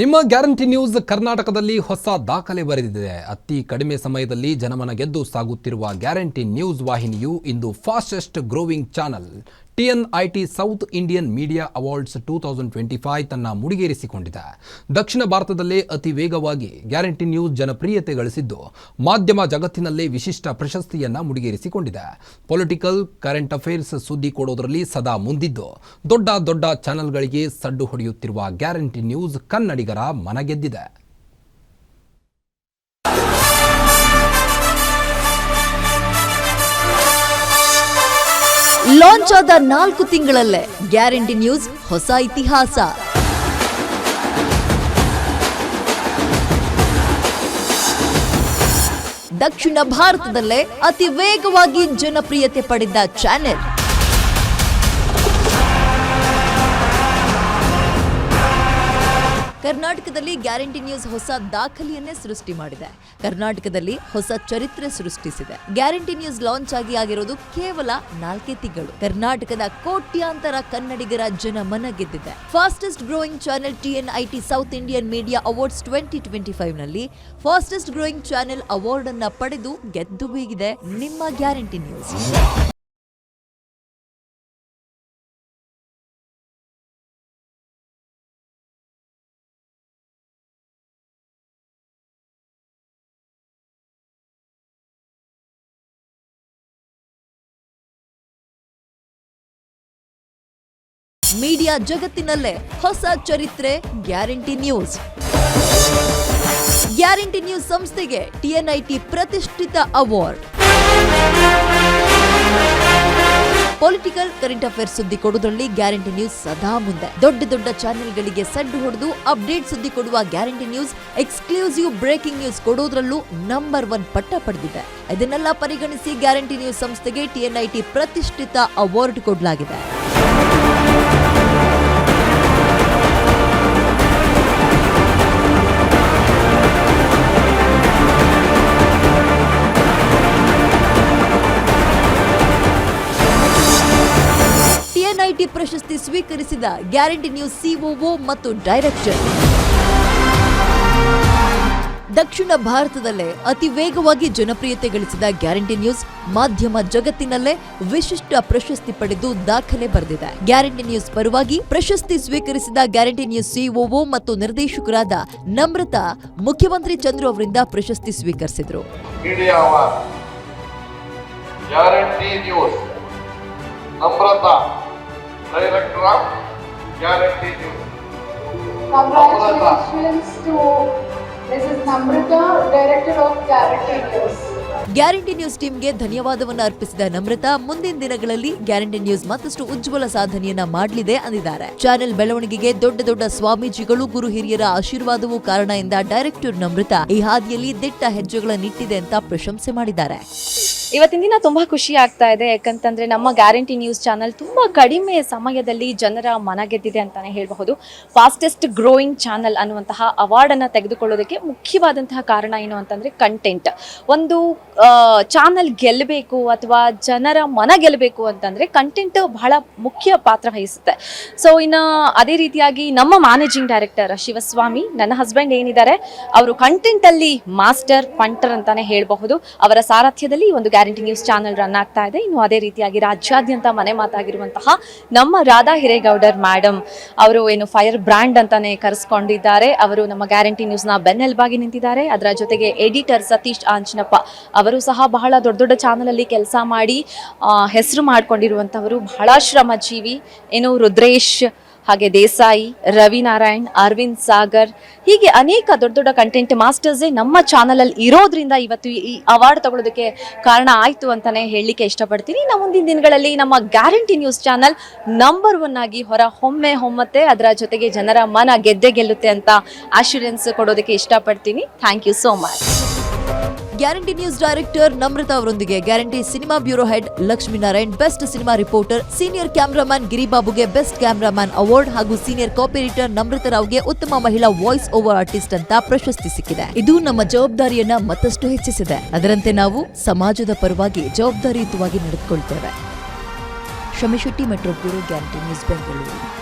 ನಿಮ್ಮ guarantee news ಕರ್ನಾಟಕದಲ್ಲಿ ಹೊಸ ದಾಖಲೆ ಬರೆದಿದೆ. ಅತಿ ಕಡಿಮೆ ಸಮಯದಲ್ಲಿ ಜನಮನ ಗೆದ್ದು ಸಾಗುತ್ತಿರುವ ಗ್ಯಾರಂಟಿ ನ್ಯೂಸ್ ವಾಹಿನಿಯು ಇಂದು fastest growing channel. TNIT south Indian media awards two thousand twenty five ತನ್ನ ಮುಡಿಗೇರಿಸಿಕೊಂಡಿದೆ. ದಕ್ಷಿಣ ಭಾರತದಲ್ಲೇ ಅತಿ ವೇಗವಾಗಿ ಗ್ಯಾರಂಟಿ ನ್ಯೂಸ್ ಜನಪ್ರಿಯತೆ ಗಳಿಸಿದ್ದು, ಮಾಧ್ಯಮ ಜಗತ್ತಿನಲ್ಲೇ ವಿಶಿಷ್ಟ ಪ್ರಶಸ್ತಿಯನ್ನ ಮುಡಿಗೇರಿಸಿಕೊಂಡಿದೆ. ಪೊಲಿಟಿಕಲ್, ಕರೆಂಟ್ ಅಫೇರ್ಸ್ ಸುದ್ದಿ ಕೊಡೋದರಲ್ಲಿ ಸದಾ ಮುಂದಿದ್ದು, ದೊಡ್ಡ ದೊಡ್ಡ ಚಾನೆಲ್ಗಳಿಗೆ ಸಡ್ಡು ಹೊಡೆಯುತ್ತಿರುವ ಗ್ಯಾರಂಟಿ ನ್ಯೂಸ್ ಕನ್ನಡಿಗರ ಮನಗೆದ್ದಿದೆ. ಲಾಂಚ್ ಆದ ನಾಲ್ಕು ತಿಂಗಳಲ್ಲೇ. ಗ್ಯಾರಂಟಿ ನ್ಯೂಸ್, ಹೊಸ ಇತಿಹಾಸ. ದಕ್ಷಿಣ ಭಾರತದಲ್ಲೇ ಅತಿ ವೇಗವಾಗಿ ಜನಪ್ರಿಯತೆ ಪಡೆದ ಚಾನೆಲ್. ಕರ್ನಾಟಕದಲ್ಲಿ ಗ್ಯಾರಂಟಿ ನ್ಯೂಸ್ ಹೊಸ ದಾಖಲೆಯನ್ನೇ ಸೃಷ್ಟಿ ಮಾಡಿದೆ. ಕರ್ನಾಟಕದಲ್ಲಿ ಹೊಸ ಚರಿತ್ರೆ ಸೃಷ್ಟಿಸಿದೆ. ಗ್ಯಾರಂಟಿ ನ್ಯೂಸ್ ಲಾಂಚ್ ಆಗಿ ಆಗಿರೋದು ಕೇವಲ ನಾಲ್ಕೇ ತಿಂಗಳು. ಕರ್ನಾಟಕದ ಕೋಟ್ಯಾಂತರ ಕನ್ನಡಿಗರ ಜನ ಮನ ಗೆದ್ದಿದೆ fastest growing channel TNIT south Indian media awards twenty twenty ಫೈವ್ನಲ್ಲಿ fastest growing channel award ಅನ್ನ ಪಡೆದು ಗೆದ್ದು ಬೀಗಿದೆ ನಿಮ್ಮ ಗ್ಯಾರಂಟಿ ನ್ಯೂಸ್. ಮೀಡಿಯಾ ಜಗತ್ತಿನಲ್ಲೇ ಹೊಸ ಚರಿತ್ರೆ, ಗ್ಯಾರಂಟಿ ನ್ಯೂಸ್. ಗ್ಯಾರಂಟಿ ನ್ಯೂಸ್ ಸಂಸ್ಥೆಗೆ ಟಿಎನ್ಐಟಿ ಪ್ರತಿಷ್ಠಿತ ಅವಾರ್ಡ್. ಪೊಲಿಟಿಕಲ್, ಕರೆಂಟ್ ಅಫೇರ್ಸ್ ಸುದ್ದಿ ಕೊಡುವುದರಲ್ಲಿ ಗ್ಯಾರಂಟಿ ನ್ಯೂಸ್ ಸದಾ ಮುಂದೆ. ದೊಡ್ಡ ದೊಡ್ಡ ಚಾನೆಲ್ಗಳಿಗೆ ಸಡ್ಡು ಹೊಡೆದು ಅಪ್ಡೇಟ್ ಸುದ್ದಿ ಕೊಡುವ Guarantee News, exclusive breaking news ಕೊಡುವುದರಲ್ಲೂ number one ಪಟ್ಟ ಪಡೆದಿದೆ. ಇದನ್ನೆಲ್ಲ ಪರಿಗಣಿಸಿ ಗ್ಯಾರಂಟಿ ನ್ಯೂಸ್ ಸಂಸ್ಥೆಗೆ ಟಿಎನ್ಐಟಿ ಪ್ರತಿಷ್ಠಿತ ಅವಾರ್ಡ್ ಕೊಡಲಾಗಿದೆ. ಟಿಎನ್ಐಟಿ ಪ್ರಶಸ್ತಿ ಸ್ವೀಕರಿಸಿದ ಗ್ಯಾರಂಟಿ ನ್ಯೂಸ್ ಸಿಒಒ ಮತ್ತು ಡೈರೆಕ್ಟರ್. ದಕ್ಷಿಣ ಭಾರತದಲ್ಲೇ ಅತಿ ವೇಗವಾಗಿ ಜನಪ್ರಿಯತೆ ಗಳಿಸಿದ ಗ್ಯಾರಂಟಿ ನ್ಯೂಸ್ ಮಾಧ್ಯಮ ಜಗತ್ತಿನಲ್ಲೇ ವಿಶಿಷ್ಟ ಪ್ರಶಸ್ತಿ ಪಡೆದು ದಾಖಲೆ ಬರೆದಿದೆ. ಗ್ಯಾರಂಟಿ ನ್ಯೂಸ್ ಪರವಾಗಿ ಪ್ರಶಸ್ತಿ ಸ್ವೀಕರಿಸಿದ ಗ್ಯಾರಂಟಿ ನ್ಯೂಸ್ ಸಿಒಒ ಮತ್ತು ನಿರ್ದೇಶಕರಾದ ನಮ್ರತಾ, ಮುಖ್ಯಮಂತ್ರಿ ಚಂದ್ರು ಅವರಿಂದ ಪ್ರಶಸ್ತಿ ಸ್ವೀಕರಿಸಿದರು. Guarantee News Namrata Director of Guarantee News. Congratulations to Mrs. Namrata, Director of Guarantee News. Guarantee News ಟೀಮ್ಗೆ ಧನ್ಯವಾದವನ್ನು ಅರ್ಪಿಸಿದ ನಮ್ರತಾ ಮುಂದಿನ ದಿನಗಳಲ್ಲಿ ಗ್ಯಾರಂಟಿ ನ್ಯೂಸ್ ಮತ್ತಷ್ಟು ಉಜ್ವಲ ಸಾಧನೆಯನ್ನ ಮಾಡಲಿದೆ ಅಂದಿದ್ದಾರೆ ಚಾನೆಲ್ ಬೆಳವಣಿಗೆಗೆ ದೊಡ್ಡ ದೊಡ್ಡ ಸ್ವಾಮೀಜಿಗಳು ಗುರು ಹಿರಿಯರ ಆಶೀರ್ವಾದವೂ ಕಾರಣ ಎಂದ ಡೈರೆಕ್ಟರ್ ನಮ್ರತಾ ಈ ಹಾದಿಯಲ್ಲಿ ದಿಟ್ಟ ಹೆಜ್ಜೆಗಳನ್ನಿಟ್ಟಿದೆ ಅಂತ ಪ್ರಶಂಸೆ ಮಾಡಿದ್ದಾರೆ ಇವತ್ತಿನ ದಿನ ತುಂಬ ಖುಷಿ ಆಗ್ತಾ ಇದೆ. ಯಾಕಂತಂದ್ರೆ ನಮ್ಮ ಗ್ಯಾರಂಟಿ ನ್ಯೂಸ್ ಚಾನಲ್ ತುಂಬ ಕಡಿಮೆ ಸಮಯದಲ್ಲಿ ಜನರ ಮನ ಗೆದ್ದಿದೆ ಅಂತಾನೆ ಹೇಳಬಹುದು. ಫಾಸ್ಟೆಸ್ಟ್ ಗ್ರೋಯಿಂಗ್ ಚಾನಲ್ ಅನ್ನುವಂತಹ ಅವಾರ್ಡನ್ನು ತೆಗೆದುಕೊಳ್ಳೋದಕ್ಕೆ ಮುಖ್ಯವಾದಂತಹ ಕಾರಣ ಏನು ಅಂತಂದ್ರೆ ಕಂಟೆಂಟ್ ಒಂದು ಚಾನಲ್ ಗೆಲ್ಲಬೇಕು ಅಥವಾ ಜನರ ಮನ ಗೆಲ್ಲಬೇಕು ಅಂತಂದ್ರೆ ಕಂಟೆಂಟ್ ಬಹಳ ಮುಖ್ಯ ಪಾತ್ರ ವಹಿಸುತ್ತೆ. ಸೊ ಇನ್ನು ಅದೇ ರೀತಿಯಾಗಿ ನಮ್ಮ ಮ್ಯಾನೇಜಿಂಗ್ ಡೈರೆಕ್ಟರ್ ಶಿವಸ್ವಾಮಿ, ನನ್ನ ಹಸ್ಬೆಂಡ್ ಏನಿದ್ದಾರೆ, ಅವರು ಕಂಟೆಂಟ್ ಅಲ್ಲಿ ಮಾಸ್ಟರ್ ಪಂಟರ್ ಅಂತಾನೆ ಹೇಳಬಹುದು. ಅವರ ಸಾರಥ್ಯದಲ್ಲಿ ಒಂದು ಗ್ಯಾರಂಟಿ ನ್ಯೂಸ್ ಚಾನಲ್ ರನ್ ಆಗ್ತಾ ಇದೆ. ಇನ್ನು ಅದೇ ರೀತಿಯಾಗಿ ರಾಜ್ಯಾದ್ಯಂತ ಮನೆ ಮಾತಾಗಿರುವಂತಹ ನಮ್ಮ ರಾಧಾ ಹಿರೇಗೌಡರ್ ಮೇಡಮ್ ಅವರು ಏನು ಫೈರ್ ಬ್ರ್ಯಾಂಡ್ ಅಂತಾನೆ ಕರೆಸ್ಕೊಂಡಿದ್ದಾರೆ. ಅವರು ನಮ್ಮ ಗ್ಯಾರಂಟಿ ನ್ಯೂಸ್ನ ಬೆನ್ನೆಲುಬಾಗಿ ನಿಂತಿದ್ದಾರೆ. ಅದರ ಜೊತೆಗೆ ಎಡಿಟರ್ ಸತೀಶ್ ಆಂಜನಪ್ಪ ಅವರು ಸಹ ಬಹಳ ದೊಡ್ಡ ದೊಡ್ಡ ಚಾನಲಲ್ಲಿ ಕೆಲಸ ಮಾಡಿ ಹೆಸರು ಮಾಡ್ಕೊಂಡಿರುವಂತವರು ಬಹಳ ಶ್ರಮಜೀವಿ. ಏನು ರುದ್ರೇಶ್ ಹಾಗೆ ದೇಸಾಯಿ ರವಿ ನಾರಾಯಣ್ ಅರವಿಂದ್ ಸಾಗರ್, ಹೀಗೆ ಅನೇಕ ದೊಡ್ಡ ದೊಡ್ಡ ಕಂಟೆಂಟ್ ಮಾಸ್ಟರ್ಸೇ ನಮ್ಮ ಚಾನಲಲ್ಲಿ ಇರೋದ್ರಿಂದ ಇವತ್ತು ಈ ಅವಾರ್ಡ್ ತಗೊಳ್ಳೋದಕ್ಕೆ ಕಾರಣ ಆಯಿತು ಅಂತಾನೆ ಹೇಳಲಿಕ್ಕೆ ಇಷ್ಟಪಡ್ತೀನಿ. ನಾವು ಮುಂದಿನ ದಿನಗಳಲ್ಲಿ ನಮ್ಮ Guarantee News channel number one ಆಗಿ ಹೊರ ಹೊಮ್ಮೆ ಹೊಮ್ಮತ್ತೆ, ಅದರ ಜೊತೆಗೆ ಜನರ ಮನ ಗೆದ್ದೆ ಗೆಲ್ಲುತ್ತೆ ಅಂತ ಆಶ್ಯೂರೆನ್ಸ್ ಕೊಡೋದಕ್ಕೆ ಇಷ್ಟಪಡ್ತೀನಿ. Thank you so much Guarantee News director Namrata ಅವರೊಂದಿಗೆ. Guarantee cinema bureau head Lakshminarayan best cinema reporter, senior cameraman ಗಿರಿಬಾಬುಗೆ best cameraman award ಹಾಗೂ ಸೀನಿಯರ್ ಕಾಪಿ ಎಡಿಟರ್ ನಮ್ರತಾ ರಾವ್ಗೆ ಉತ್ತಮ ಮಹಿಳಾ ವಾಯ್ಸ್ ಓವರ್ ಆರ್ಟಿಸ್ಟ್ ಅಂತ ಪ್ರಶಸ್ತಿ ಸಿಕ್ಕಿದೆ. ಇದು ನಮ್ಮ ಜವಾಬ್ದಾರಿಯನ್ನ ಮತ್ತಷ್ಟು ಹೆಚ್ಚಿಸಿದೆ. ಅದರಂತೆ ನಾವು ಸಮಾಜದ ಪರವಾಗಿ ಜವಾಬ್ದಾರಿಯುತವಾಗಿ ನಡೆದುಕೊಳ್ತೇವೆ. Shamishetty metro bureau, Guarantee News, Bengaluru.